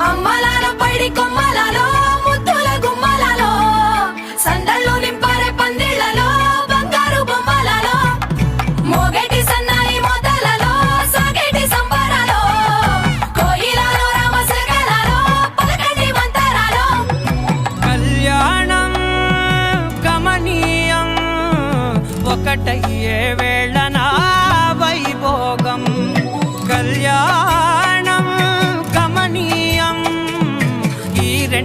అమ్మలాల పడి కొమ్మలలో ముద్దుల గుమ్మలలో సందళ్ళు నింపారే పందిళ్ళలో బంగారు బొమ్మలలో మోగటి సన్నాయి మొదలలో సాగేటి సంబరాలో కోయిలలో రామశకలలో పలకటి మంతరాలో. కళ్యాణం గమనీయం ఒకటయ్యే వేళ నా వైభోగం. కళ్యాణం